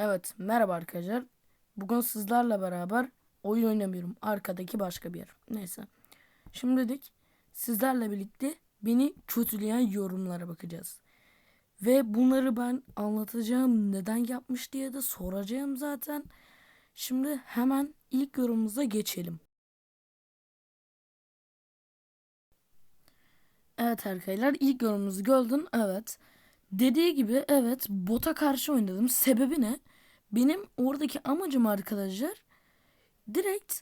Evet, merhaba arkadaşlar. Bugün sizlerle beraber oyun oynamıyorum. Arkadaki başka bir yer. Neyse. Şimdilik sizlerle birlikte beni kötüleyen yorumlara bakacağız. Ve bunları ben anlatacağım. Neden yapmış diye de soracağım zaten. Şimdi hemen ilk yorumumuza geçelim. Evet arkadaşlar ilk yorumumuzu gördün. Evet. Dediği gibi evet bota karşı oynadım. Sebebi ne? Benim oradaki amacım arkadaşlar direkt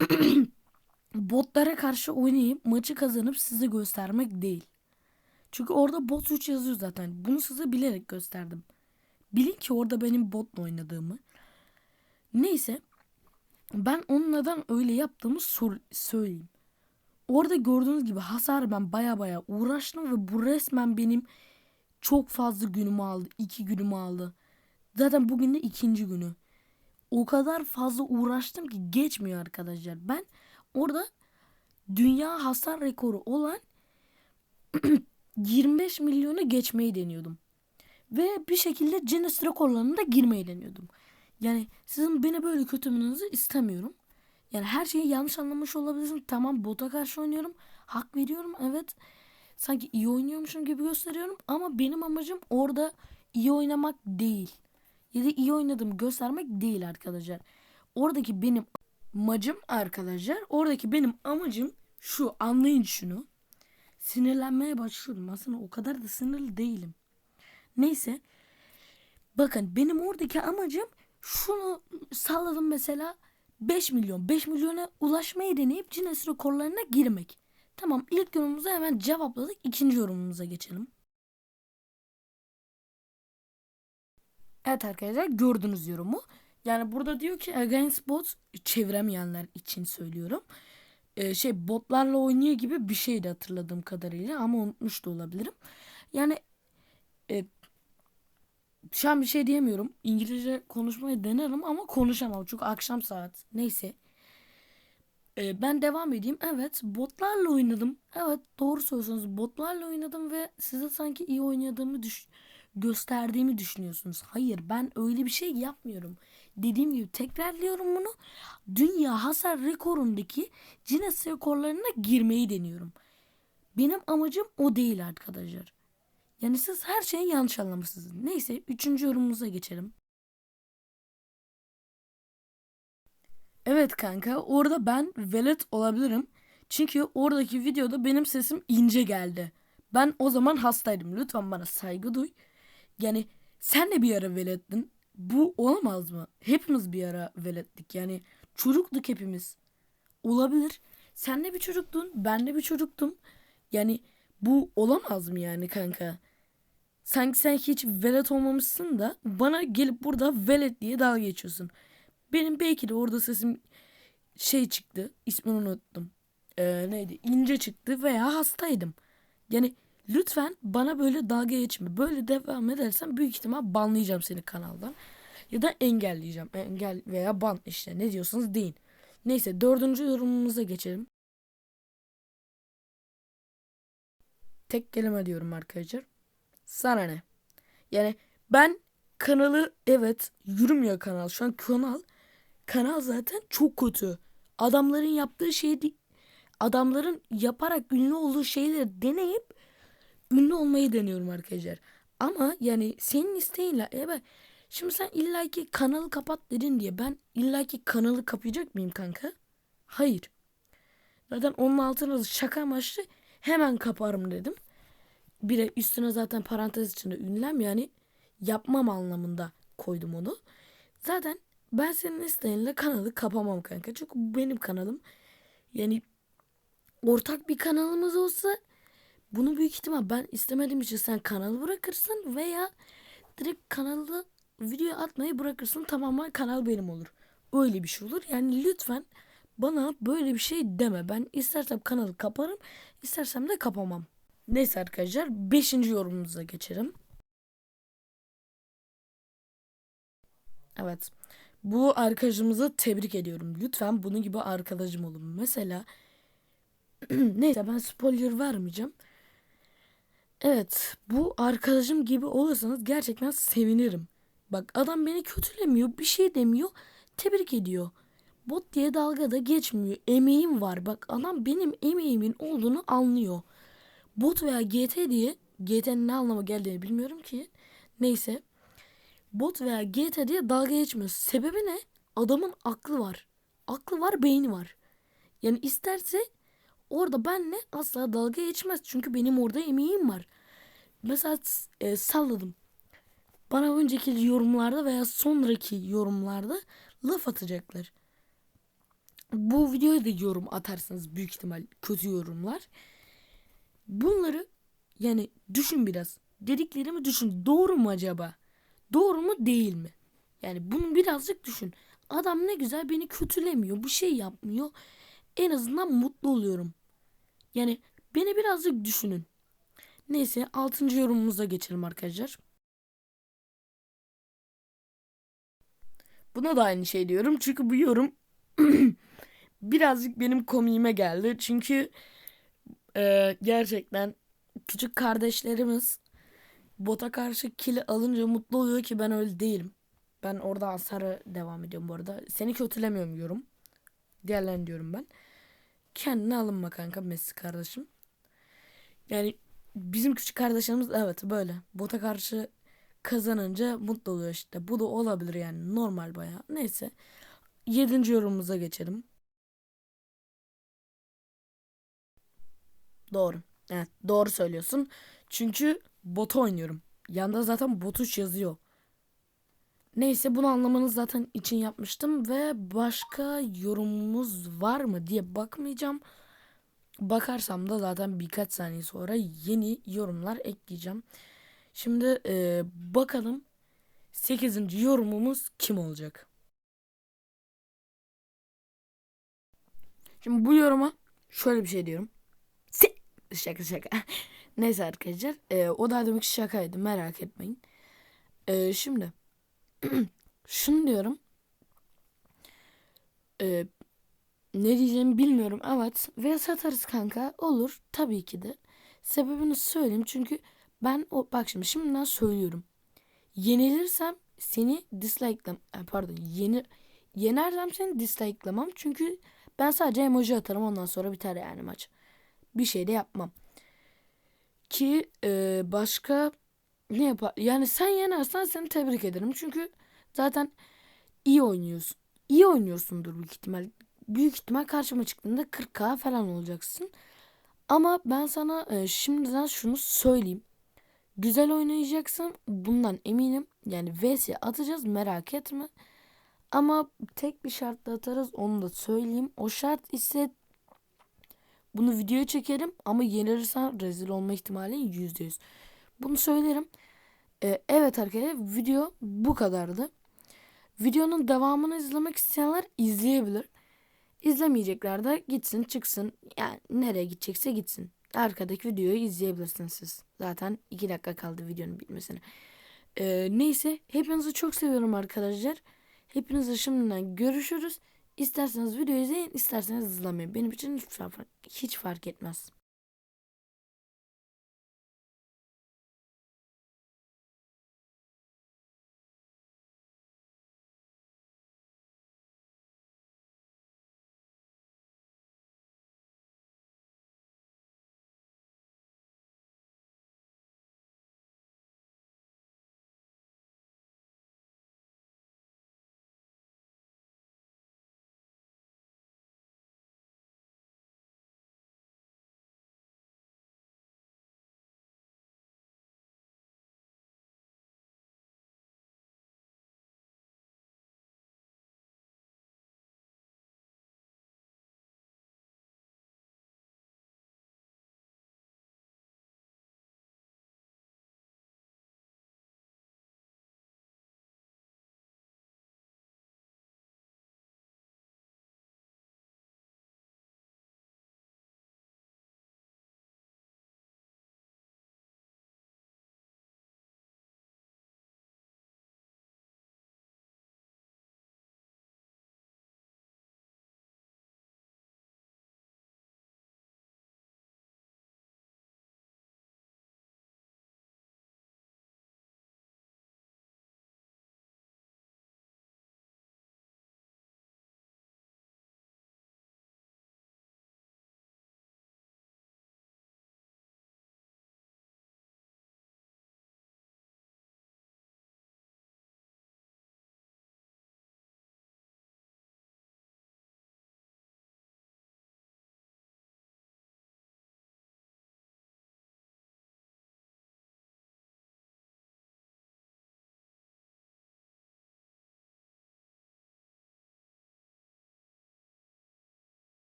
botlara karşı oynayıp maçı kazanıp size göstermek değil. Çünkü orada bot 3 yazıyor zaten. Bunu size bilerek gösterdim. Bilin ki orada benim botla oynadığımı. Neyse. Ben onun neden öyle yaptığımı sor- söyleyeyim. Orada gördüğünüz gibi hasar ben baya baya uğraştım ve bu resmen benim çok fazla günümü aldı. iki günümü aldı. Zaten bugün de ikinci günü. O kadar fazla uğraştım ki geçmiyor arkadaşlar. Ben orada dünya hasar rekoru olan 25 milyonu geçmeyi deniyordum. Ve bir şekilde Guinness rekorlarına da girmeyi deniyordum. Yani sizin beni böyle kötümünüzü istemiyorum. Yani her şeyi yanlış anlamış olabilirsin. Tamam bota karşı oynuyorum. Hak veriyorum evet. Sanki iyi oynuyormuşum gibi gösteriyorum. Ama benim amacım orada iyi oynamak değil. Ya da iyi oynadığımı göstermek değil arkadaşlar. Oradaki benim amacım arkadaşlar. Oradaki benim amacım şu anlayın şunu. Sinirlenmeye başlıyorum. Aslında o kadar da sinirli değilim. Neyse. Bakın benim oradaki amacım şunu salladım mesela 5 milyon. 5 milyona ulaşmayı deneyip Guinness rekorlarına girmek. Tamam ilk yorumumuzu hemen cevapladık. İkinci yorumumuza geçelim. Evet arkadaşlar gördünüz yorumu. Yani burada diyor ki against bot çeviremeyenler için söylüyorum. Ee, şey botlarla oynuyor gibi bir şeydi hatırladığım kadarıyla ama unutmuş da olabilirim. Yani e, şu an bir şey diyemiyorum. İngilizce konuşmayı denerim ama konuşamam çünkü akşam saat. Neyse. Ee, ben devam edeyim. Evet botlarla oynadım. Evet doğru söylüyorsunuz. Botlarla oynadım ve size sanki iyi oynadığımı düş gösterdiğimi düşünüyorsunuz. Hayır ben öyle bir şey yapmıyorum. Dediğim gibi tekrarlıyorum bunu. Dünya hasar rekorundaki Guinness rekorlarına girmeyi deniyorum. Benim amacım o değil arkadaşlar. Yani siz her şeyi yanlış anlamışsınız. Neyse üçüncü yorumumuza geçelim. Evet kanka orada ben velet olabilirim. Çünkü oradaki videoda benim sesim ince geldi. Ben o zaman hastaydım. Lütfen bana saygı duy. Yani sen de bir ara velettin. Bu olamaz mı? Hepimiz bir ara velettik. Yani çocuktuk hepimiz. Olabilir. Sen de bir çocuktun. Ben de bir çocuktum. Yani bu olamaz mı yani kanka? Sanki sen hiç velet olmamışsın da bana gelip burada velet diye dalga geçiyorsun. Benim belki de orada sesim şey çıktı. ismini unuttum. Ee, neydi? İnce çıktı veya hastaydım. Yani lütfen bana böyle dalga geçme. Böyle devam edersen büyük ihtimal banlayacağım seni kanaldan. Ya da engelleyeceğim. Engel veya ban işte ne diyorsanız deyin. Neyse dördüncü yorumumuza geçelim. Tek kelime diyorum arkadaşlar. Sana ne? Yani ben kanalı evet yürümüyor kanal. Şu an kanal kanal zaten çok kötü. Adamların yaptığı şey. Adamların yaparak ünlü olduğu şeyleri deneyip ünlü olmayı deniyorum arkadaşlar. Ama yani senin isteğinle evet şimdi sen illaki kanalı kapat dedin diye ben illaki kanalı kapayacak mıyım kanka? Hayır. Zaten onun altına şaka amaçlı hemen kaparım dedim. Bir de üstüne zaten parantez içinde ünlem yani yapmam anlamında koydum onu. Zaten ben senin isteğinle kanalı kapamam kanka. Çünkü bu benim kanalım. Yani ortak bir kanalımız olsa bunu büyük ihtimal ben istemediğim için sen kanalı bırakırsın veya direkt kanalda video atmayı bırakırsın tamamen kanal benim olur. Öyle bir şey olur. Yani lütfen bana böyle bir şey deme. Ben istersem kanalı kaparım, istersem de kapamam. Neyse arkadaşlar 5. yorumumuza geçelim. Evet. Bu arkadaşımızı tebrik ediyorum. Lütfen bunun gibi arkadaşım olun. Mesela neyse ben spoiler vermeyeceğim. Evet, bu arkadaşım gibi olursanız gerçekten sevinirim. Bak adam beni kötülemiyor, bir şey demiyor, tebrik ediyor. Bot diye dalga da geçmiyor. Emeğim var. Bak adam benim emeğimin olduğunu anlıyor. Bot veya GT diye GT'nin ne anlama geldiğini bilmiyorum ki. Neyse. Bot veya GT diye dalga geçmiyor. Sebebi ne? Adamın aklı var. Aklı var, beyni var. Yani isterse orada benle asla dalga geçmez. Çünkü benim orada emeğim var. Mesela e, salladım. Bana önceki yorumlarda veya sonraki yorumlarda laf atacaklar. Bu videoya da yorum atarsınız büyük ihtimal kötü yorumlar. Bunları yani düşün biraz. Dediklerimi düşün. Doğru mu acaba? Doğru mu değil mi? Yani bunu birazcık düşün. Adam ne güzel beni kötülemiyor. Bir şey yapmıyor. En azından mutlu oluyorum. Yani beni birazcık düşünün. Neyse 6. yorumumuza geçelim arkadaşlar. Buna da aynı şey diyorum. Çünkü bu yorum birazcık benim komiğime geldi. Çünkü e, gerçekten küçük kardeşlerimiz bota karşı kili alınca mutlu oluyor ki ben öyle değilim. Ben orada hasarı devam ediyorum bu arada. Seni kötülemiyorum yorum. Diğerlerini diyorum ben. Kendine alınma kanka Messi kardeşim. Yani bizim küçük kardeşlerimiz evet böyle. Bota karşı kazanınca mutlu oluyor işte. Bu da olabilir yani normal baya. Neyse. Yedinci yorumumuza geçelim. Doğru. Evet doğru söylüyorsun. Çünkü bot oynuyorum. Yanda zaten botuş yazıyor. Neyse bunu anlamanız zaten için yapmıştım ve başka yorumumuz var mı diye bakmayacağım. Bakarsam da zaten birkaç saniye sonra yeni yorumlar ekleyeceğim. Şimdi e, bakalım 8. yorumumuz kim olacak? Şimdi bu yoruma şöyle bir şey diyorum. Se şaka şaka. Neyse arkadaşlar. E, o da demek şakaydı. Merak etmeyin. E, şimdi şunu diyorum. E, ne diyeceğimi bilmiyorum. Evet. Ve satarız kanka. Olur. Tabii ki de. Sebebini söyleyeyim. Çünkü ben o bak şimdi şimdiden söylüyorum. Yenilirsem seni dislike'lam pardon yeni yenersem seni dislike'lamam çünkü ben sadece emoji atarım ondan sonra biter yani maç. Bir şey de yapmam. Ki e, başka ne yapar? Yani sen yenersen seni tebrik ederim. Çünkü zaten iyi oynuyorsun. İyi oynuyorsundur büyük ihtimal. Büyük ihtimal karşıma çıktığında 40k falan olacaksın. Ama ben sana e, şimdiden şunu söyleyeyim. Güzel oynayacaksın. Bundan eminim. Yani VS atacağız merak etme. Ama tek bir şartla atarız onu da söyleyeyim. O şart ise bunu videoya çekerim ama yenilirsen rezil olma ihtimalin %100. Bunu söylerim. Ee, evet arkadaşlar video bu kadardı. Videonun devamını izlemek isteyenler izleyebilir. İzlemeyecekler de gitsin çıksın. Yani nereye gidecekse gitsin. Arkadaki videoyu izleyebilirsiniz siz. Zaten 2 dakika kaldı videonun bitmesine. Ee, neyse hepinizi çok seviyorum arkadaşlar. Hepinize şimdiden görüşürüz. İsterseniz videoyu izleyin, isterseniz izlemeyin. Benim için hiç fark, hiç fark etmez.